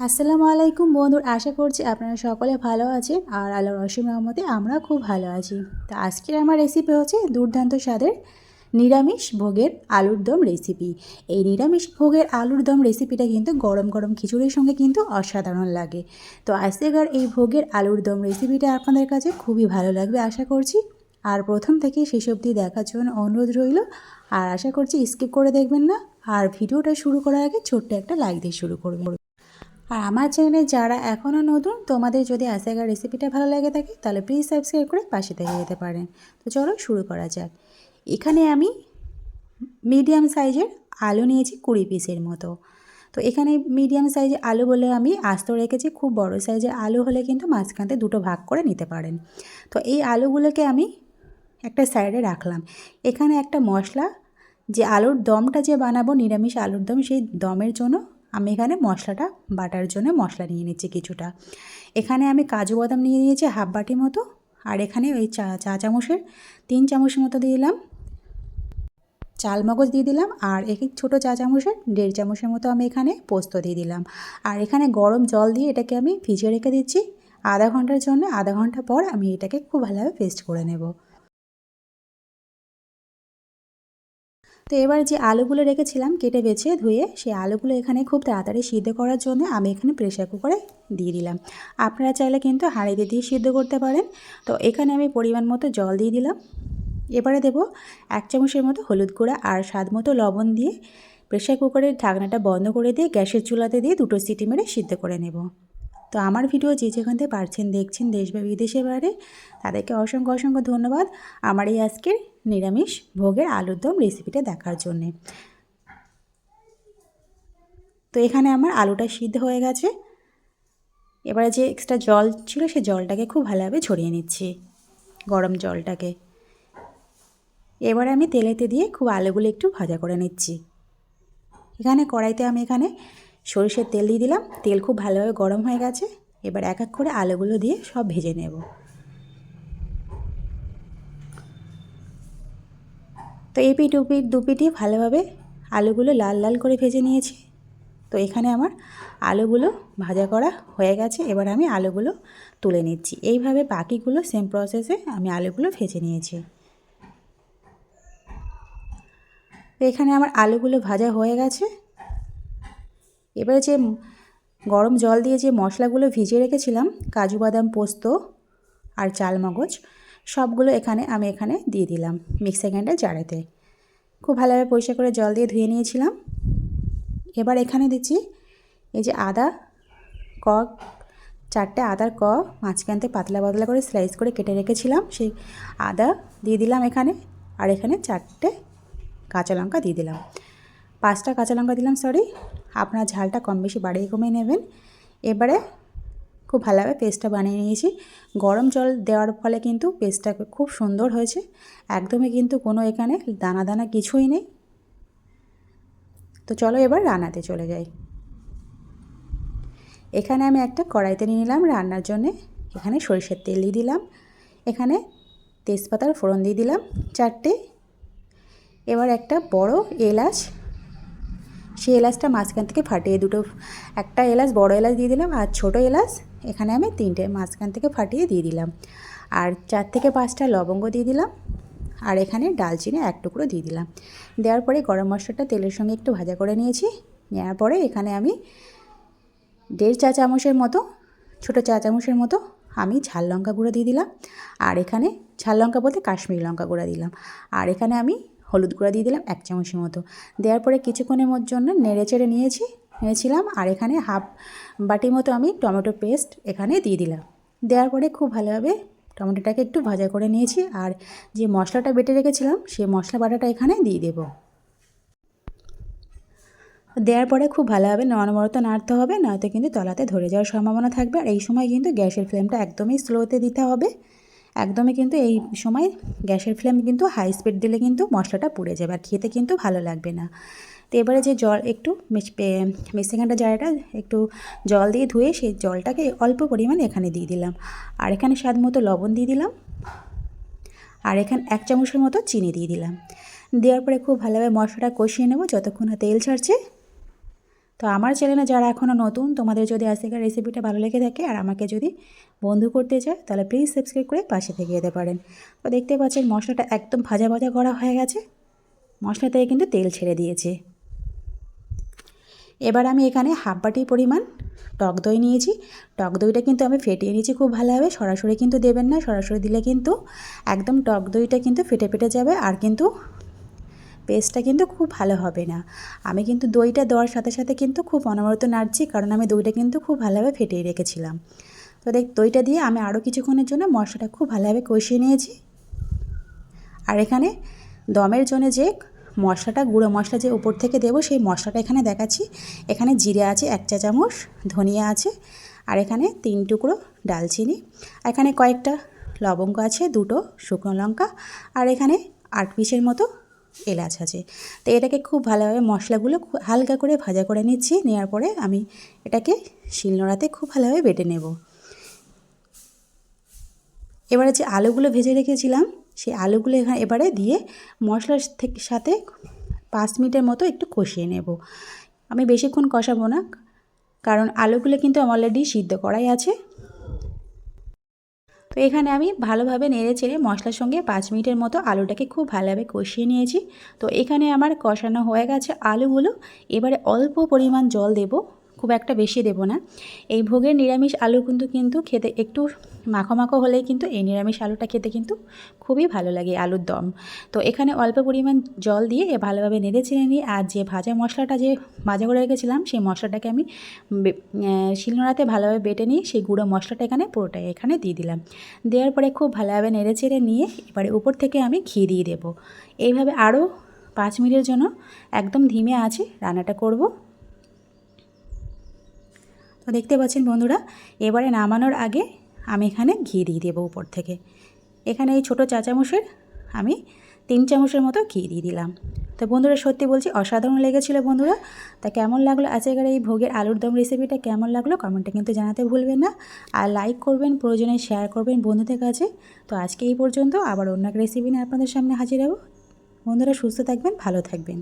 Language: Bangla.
আসসালামু আলাইকুম বন্ধুর, আশা করছি আপনারা সকলে ভালো আছেন আর আল্লাহর রসিম রহমতে আমরা খুব ভালো আছি। তো আজকের আমার রেসিপি হচ্ছে দুর্দান্ত স্বাদের নিরামিষ ভোগের আলুর দম রেসিপি এই নিরামিষ ভোগের আলুর দম রেসিপিটা কিন্তু গরম গরম খিচুড়ির সঙ্গে কিন্তু অসাধারণ লাগে। তো আজকের এই ভোগের আলুর দম রেসিপিটা আপনাদের কাছে খুবই ভালো লাগবে, আশা করছি। আর প্রথম থেকে শেষ অবধি দেখার জন্য অনুরোধ রইল। আর আশা করছি স্কিপ করে দেখবেন না। আর ভিডিওটা শুরু করার আগে ছোট্ট একটা লাইক দিয়ে শুরু করবেন। আর আমার চ্যানেলে যারা এখনও নতুন, তোমাদের যদি আসাগার রেসিপিটা ভালো লাগে থাকে, তাহলে প্লিজ সাবস্ক্রাইব করে পাশে থেকে যেতে পারেন। তো চলো শুরু করা যাক। এখানে আমি মিডিয়াম সাইজের আলু নিয়েছি কুড়ি পিসের মতো। তো এখানে মিডিয়াম সাইজের আলু বলে আমি আস্ত রেখেছি, খুব বড় সাইজের আলু হলে কিন্তু মাঝখানতে দুটো ভাগ করে নিতে পারেন। তো এই আলুগুলোকে আমি একটা সাইডে রাখলাম। এখানে একটা মশলা, যে আলুর দমটা যে বানাবো, নিরামিষ আলুর দম, সেই দমের জন্য আমি এখানে মশলাটা, বাটার জন্য মশলা নিয়ে নিচ্ছি কিছুটা। এখানে আমি কাজু বাদাম নিয়ে নিয়েছি হাফ বাটি মতো, আর এখানে ওই চা চা চামচের তিন চামচের মতো দিয়ে দিলাম। চাল মগজ দিয়ে দিলাম, আর এক ছোটো চা চামচের দেড় চামচের মতো আমি এখানে পোস্ত দিয়ে দিলাম। আর এখানে গরম জল দিয়ে এটাকে আমি ভিজিয়ে রেখে দিচ্ছি। আধা ঘণ্টার জন্য, আধা ঘণ্টা পর আমি এটাকে খুব ভালোভাবে পেস্ট করে নেব। তো এবার যে আলুগুলো রেখেছিলাম কেটে বেছে ধুয়ে, সেই আলুগুলো এখানে খুব তাড়াতাড়ি সিদ্ধ করার জন্য আমি এখানে প্রেশার কুকারে দিয়ে দিলাম। আপনারা চাইলে কিন্তু হাঁড়িতে দিয়ে সিদ্ধ করতে পারেন। তো এখানে আমি পরিমাণ মতো জল দিয়ে দিলাম। এবারে দেব এক চামচের মতো হলুদ গুঁড়া আর স্বাদ মতো লবণ দিয়ে প্রেশার কুকারের ঢাকনাটা বন্ধ করে দিয়ে গ্যাসের চুলাতে দিয়ে দুটো সিটি মেরে সিদ্ধ করে নেব। তো আমার ভিডিও যে যেখান থেকে পারছেন, দেখছেন দেশ বা বিদেশে বাইরে, তাদেরকে অসংখ্য অসংখ্য ধন্যবাদ আমার এই আজকের নিরামিষ ভোগের আলুর দম রেসিপিটা দেখার জন্যে। তো এখানে আমার আলুটা সিদ্ধ হয়ে গেছে। এবারে যে এক্সট্রা জল ছিল, সে জলটাকে খুব ভালোভাবে ছড়িয়ে নিচ্ছি, গরম জলটাকে। এবারে আমি তেলেতে দিয়ে খুব আলুগুলো একটু ভাজা করে নিচ্ছি। এখানে কড়াইতে আমি এখানে সরিষের তেল দিয়ে দিলাম। তেল খুব ভালোভাবে গরম হয়ে গেছে। এবার এক এক করে আলুগুলো দিয়ে সব ভেজে নেব। তো এই পিঠ উপিট দুপিটি ভালোভাবে আলুগুলো লাল লাল করে ভেজে নিয়েছি। তো এখানে আমার আলুগুলো ভাজা করা হয়ে গেছে। এবার আমি আলুগুলো তুলে নিচ্ছি। এইভাবে বাকিগুলো সেম প্রসেসে আমি আলুগুলো ভেজে নিয়েছি। তো এখানে আমার আলুগুলো ভাজা হয়ে গেছে। এবারে যে গরম জল দিয়ে যে মশলাগুলো ভিজিয়ে রেখেছিলাম, কাজু বাদাম পোস্ত আর চাল মগজ, সবগুলো এখানে আমি এখানে দিয়ে দিলাম মিক্সার গ্রাইন্ডার জারেতে। খুব ভালোভাবে পরিষ্কার করে জল দিয়ে ধুয়ে নিয়েছিলাম। এবার এখানে দিচ্ছি এই যে আদা ক চারটে আদার ক মাঝখান থেকে পাতলা পাতলা করে স্লাইস করে কেটে রেখেছিলাম, সেই আদা দিয়ে দিলাম এখানে আর এখানে চারটে কাঁচা লঙ্কা দিয়ে দিলাম। পাঁচটা কাঁচা লঙ্কা দিলাম সরি আপনার ঝালটা কম বেশি বাড়িয়ে কমিয়ে নেবেন। এবারে খুব ভালোভাবে পেস্টটা বানিয়ে নিয়েছি। গরম জল দেওয়ার ফলে কিন্তু পেস্টটা খুব সুন্দর হয়েছে। একদমই কিন্তু কোনো এখানে দানা দানা কিছুই নেই। তো চলো এবার রান্নাতে চলে যাই। এখানে আমি একটা কড়াইতে নিয়ে নিলাম রান্নার জন্যে। এখানে সরিষার তেল দিয়ে দিলাম। এখানে তেজপাতার ফোড়ন দিয়ে দিলাম চারটে। এবার একটা বড় এলাচ সেই এলাচটা মাঝখান থেকে ফাটিয়ে দুটো, একটা এলাচ বড় এলাচ দিয়ে দিলাম আর ছোট এলাচ, এখানে আমি তিনটে মাঝখান থেকে ফাটিয়ে দিয়ে দিলাম। আর চার থেকে পাঁচটা লবঙ্গ দিয়ে দিলাম আর এখানে ডালচিনি এক টুকরো দিয়ে দিলাম। দেওয়ার পরে গরম মশলাটা তেলের সঙ্গে একটু ভাজা করে নিয়েছি। নেওয়ার পরে এখানে আমি দেড় চা চামচের মতো, ছোটো চা চামচের মতো আমি ঝাল লঙ্কা গুঁড়ো দিয়ে দিলাম। আর এখানে ঝাল লঙ্কা বলতে কাশ্মীরি লঙ্কা গুঁড়ো দিলাম। আর এখানে আমি হলুদ গুঁড়া দিয়ে দিলাম এক চামচের মতো। দেওয়ার পরে কিছুক্ষণের জন্য নেড়ে চেড়ে নিয়েছি, নিয়েছিলাম আর এখানে হাফ বাটি মতো আমি টমেটো পেস্ট এখানে দিয়ে দিলাম। দেওয়ার পরে খুব ভালোভাবে টমেটোটাকে একটু ভাজা করে নিয়েছি আর যে মশলাটা বেটে রেখেছিলাম সেই মশলা বাটাটা এখানে দিয়ে দেব। দেওয়ার পরে খুব ভালোভাবে নরমরত নাড়তে হবে, নয়তো কিন্তু তলাতে ধরে যাওয়ার সম্ভাবনা থাকবে। আর এই সময় কিন্তু গ্যাসের ফ্লেমটা একদমই স্লোতে দিতে হবে। একদমই কিন্তু এই সময় গ্যাসের ফ্লেম কিন্তু হাই স্পিড দিলে কিন্তু মশলাটা পুড়ে যাবে আর খেতে কিন্তু ভালো লাগবে না। তো এবারে যে জল একটু মিক্সিং ঘাটা জায়গাটা একটু জল দিয়ে ধুয়ে সেই জলটাকে অল্প পরিমাণে এখানে দিয়ে দিলাম। আর এখানে স্বাদ মতো লবণ দিয়ে দিলাম। আর এখানে এক চামচের মতো চিনি দিয়ে দিলাম। দেওয়ার পরে খুব ভালোভাবে মশলাটা কষিয়ে নেব, যতক্ষণ তেল ছাড়ছে। তো আমার চ্যানেলে যারা এখনও নতুন, তোমাদের যদি আজকের রেসিপিটা ভালো লেগে থাকে আর আমাকে যদি বন্ধু করতে চায়, তাহলে প্লিজ সাবস্ক্রাইব করে পাশে থেকে যেতে পারেন। তো দেখতে পাচ্ছেন মশলাটা একদম ভাজা ভাজা করা হয়ে গেছে। মশলা থেকে কিন্তু তেল ছেড়ে দিয়েছে। এবার আমি এখানে হাফ বাটি পরিমাণ টক দই নিয়েছি। টক দইটা কিন্তু আমি ফেটিয়ে নিয়েছি খুব ভালোভাবে, সরাসরি কিন্তু দেবেন না, সরাসরি দিলে কিন্তু একদম টক দইটা কিন্তু ফেটে ফেটে যাবে আর কিন্তু পেস্টটা কিন্তু খুব ভালো হবে না। আমি কিন্তু দইটা দেওয়ার সাথে সাথে কিন্তু খুব অনবরত নাড়ছি কারণ আমি দইটা কিন্তু খুব ভালোভাবে ফেটিয়ে রেখেছিলাম। তো দেখ, দইটা দিয়ে আমি আরও কিছুক্ষণের জন্য মশলাটা খুব ভালোভাবে কষিয়ে নিয়েছি। আর এখানে দমের জন্য যে মশলাটা, গুঁড়ো মশলা যে উপর থেকে দেবো সেই মশলাটা এখানে দেখাচ্ছি। এখানে জিরে আছে এক চা চামচ, ধনিয়া আছে, আর এখানে তিন টুকরো ডালচিনি। এখানে কয়েকটা লবঙ্গ আছে, দুটো শুকনো লঙ্কা, আর এখানে আট পিসের মতো এলাচ আছে তো এটাকে খুব ভালোভাবে মশলাগুলো হালকা করে ভাজা করে নিচ্ছি নেওয়ার পরে আমি এটাকে শিলনোড়াতে খুব ভালোভাবে বেটে নেব। এবারে যে আলুগুলো ভেজে রেখেছিলাম, সেই আলুগুলো এখানে এবারে দিয়ে মশলার থেকে সাথে পাঁচ মিনিটের মতো একটু কষিয়ে নেব। আমি বেশিক্ষণ কষাবো না, কারণ আলুগুলো কিন্তু অলরেডি সিদ্ধ করাই আছে। তো এখানে আমি ভালোভাবে নেড়ে চেড়ে মশলার সঙ্গে পাঁচ মিনিটের মতো আলুটাকে খুব ভালোভাবে কষিয়ে নিয়েছি। তো এখানে আমার কষানো হয়ে গেছে আলুগুলো। এবারে অল্প পরিমাণ জল দেব। খুব একটা বেশি দেব না। এই ভোগের নিরামিষ আলু কিন্তু কিন্তু খেতে একটু মাখো মাখো হলেই কিন্তু এই নিরামিষ আলুটা খেতে কিন্তু খুবই ভালো লাগে আলুর দম। তো এখানে অল্প পরিমাণ জল দিয়ে ভালোভাবে নেড়ে চেড়ে নিয়ে, আর যে ভাজা মশলাটা যে ভাজা করে রেখেছিলাম, সেই মশলাটাকে আমি শিলনোড়াতে ভালোভাবে বেটে নিয়ে সেই গুঁড়ো মশলাটা এখানে পুরোটাই এখানে দিয়ে দিলাম। দেওয়ার পরে খুব ভালোভাবে নেড়ে চেড়ে নিয়ে এবারে উপর থেকে আমি ঘি দিয়ে দেবো। এইভাবে আরও পাঁচ মিনিটের জন্য একদম ধিমে আছে রান্নাটা করব। তো দেখতে পাচ্ছেন বন্ধুরা, এবারে নামানোর আগে আমি এখানে ঘি দিয়ে দেবো উপর থেকে। এখানে এই ছোটো চা চামচের আমি তিন চামচের মতো ঘি দিয়ে দিলাম। তো বন্ধুরা, সত্যি বলছি, অসাধারণ লেগেছিলো বন্ধুরা। তা কেমন লাগল আজকের এই ভোগের আলুর দম রেসিপিটা কেমন লাগল? কমেন্টে কিন্তু জানাতে ভুলবেন না। আর লাইক করবেন, প্রয়োজনে শেয়ার করবেন বন্ধুদের কাছে। তো আজকে এই পর্যন্ত আবার অন্য এক রেসিপি নিয়ে আপনাদের সামনে হাজির হব। বন্ধুরা, সুস্থ থাকবেন, ভালো থাকবেন।